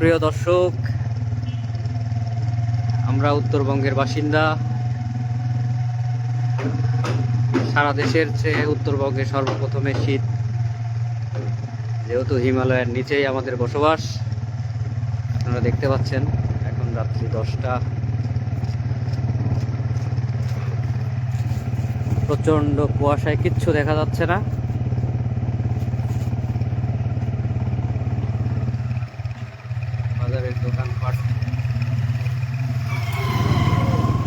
সুপ্রিয় দর্শক, আমরা উত্তরবঙ্গের বাসিন্দা। সারা দেশের চেয়ে উত্তরবঙ্গে সর্বপ্রথমে শীত যেহেতু হিমালয়ের নিচেই আমাদের বসবাস। আপনারা দেখতে পাচ্ছেন, এখন রাত্রি দশটা। প্রচণ্ড কুয়াশায় কিচ্ছু দেখা যাচ্ছে না।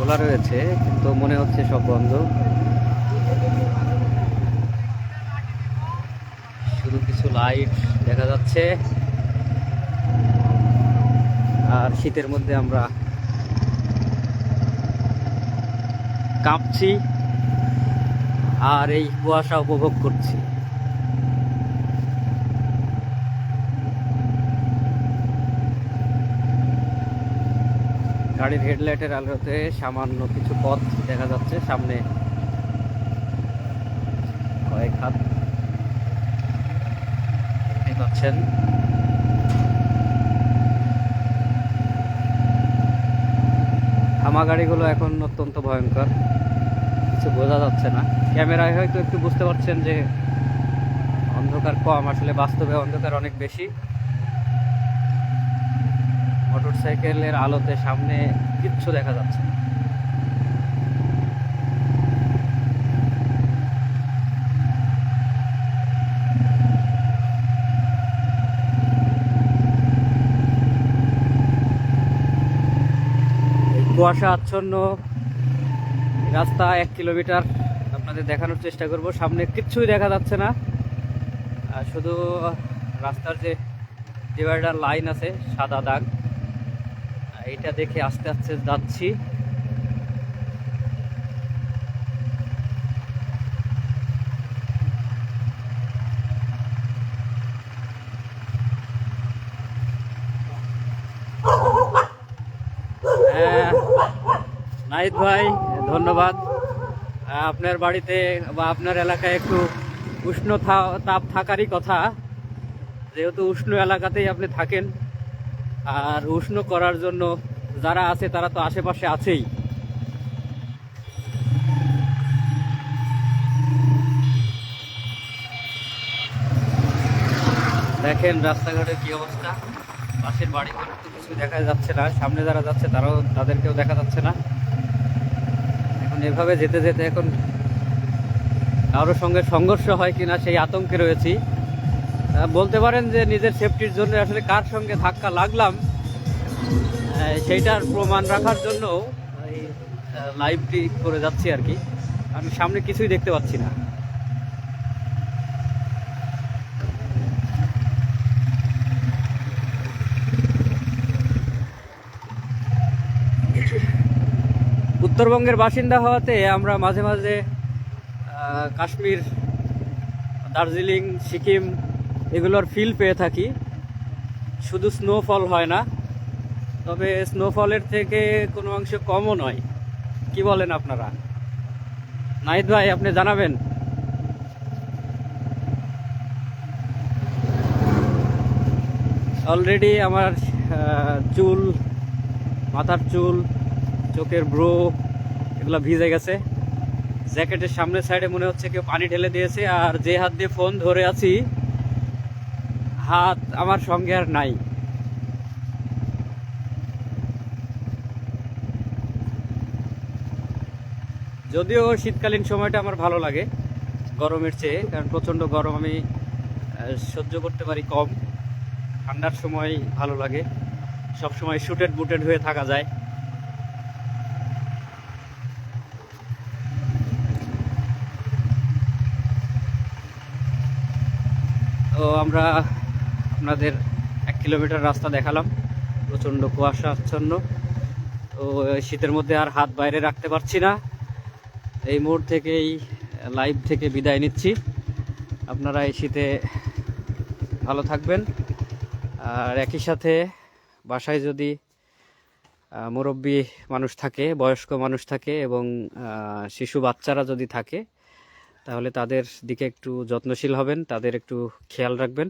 খোলা রয়েছে, কিন্তু মনে হচ্ছে সব বন্ধ। শুধু কিছু লাইট দেখা যাচ্ছে। আর শীতের মধ্যে আমরা কাঁপছি আর এই কুয়াশা উপভোগ করছি। গাড়ির হেডলাইটের আলোতে সামান্য কিছু পথ দেখা যাচ্ছে। সামনে কয়েক হাত পাচ্ছেন থামা গাড়িগুলো এখন অত্যন্ত ভয়ঙ্কর। কিছু বোঝা যাচ্ছে না। ক্যামেরায় হয়তো একটু বুঝতে পারছেন যে অন্ধকার কম, আসলে বাস্তবে অন্ধকার অনেক বেশি। মোটর সাইকেলের আলোতে সামনে কিচ্ছু দেখা যাচ্ছে না। কুয়াশা আচ্ছন্ন রাস্তা এক কিলোমিটার আপনাদের দেখানোর চেষ্টা করব। সামনে কিচ্ছুই দেখা যাচ্ছে না। শুধু রাস্তার যে ডিভাইডার লাইন আছে, সাদা দাগ। এইটা দেখে আস্তে আস্তে যাচ্ছি। হ্যাঁ, নাহিদ ভাই ধন্যবাদ। আপনার বাড়িতে বা আপনার এলাকায় একটু উষ্ণ তাপ থাকারই কথা। যেহেতু উষ্ণ এলাকাতেই আপনি থাকেন আর উষ্ণ করার জন্য যারা আছে, তারা তো আশেপাশে আছেই। দেখেন রাস্তাঘাটের কি অবস্থা। পাশের বাড়িতে তো কিছু দেখা যাচ্ছে না। সামনে যারা যাচ্ছে, তারাও তাদেরকেও দেখা যাচ্ছে না। এখন এভাবে যেতে যেতে এখন কারোর সঙ্গে সংঘর্ষ হয় কিনা, সেই আতঙ্কে রয়েছি। বলতে পারেন যে নিজের সেফটির জন্য আসলে কার সঙ্গে ধাক্কা লাগলাম সেইটার প্রমাণ রাখার জন্য এই লাইভটি করে যাচ্ছি আর কি। আমি সামনে কিছুই দেখতে পাচ্ছি না। উত্তরবঙ্গের বাসিন্দা হওয়াতে আমরা মাঝে মাঝে কাশ্মীর, দার্জিলিং, সিকিম এগুলোর ফিল পেয়ে থাকি। শুধু স্নোফল হয় না, তবে স্নোফলের থেকে কোনো অংশ কমও নয়। কি বলেন আপনারা? নাহিদ ভাই, আপনি জানাবেন? অলরেডি আমার চুল, মাথার চুল, চোখের ব্রো, এগুলো ভিজে গেছে। জ্যাকেটের সামনের সাইডে মনে হচ্ছে কেউ পানি ঢেলে দিয়েছে, আর যে হাত দিয়ে ফোন ধরে আছি হাত আমার সঙ্গে আর নাই। যদিও শীতকালীন সময়টা আমার ভালো লাগে গরমের চেয়ে, কারণ প্রচণ্ড গরম আমি সহ্য করতে পারি কম। ঠান্ডার সময় ভালো লাগে। সব সময় শুটেড বুটেড হয়ে থাকা যায়। তো আমরা আপনাদের এক কিলোমিটার রাস্তা দেখালাম। প্রচণ্ড কুয়াশা, আচ্ছন্ন। তো শীতের মধ্যে আর হাত বাইরে রাখতে পারছি না। এই মোড় থেকেই লাইভ থেকে বিদায় নিচ্ছি। আপনারা এই শীতে ভালো থাকবেন। আর একই সাথে বাসায় যদি মুরব্বি মানুষ থাকে, বয়স্ক মানুষ থাকে এবং শিশু বাচ্চারা যদি থাকে, তাহলে তাদের দিকে একটু যত্নশীল হবেন, তাদের একটু খেয়াল রাখবেন।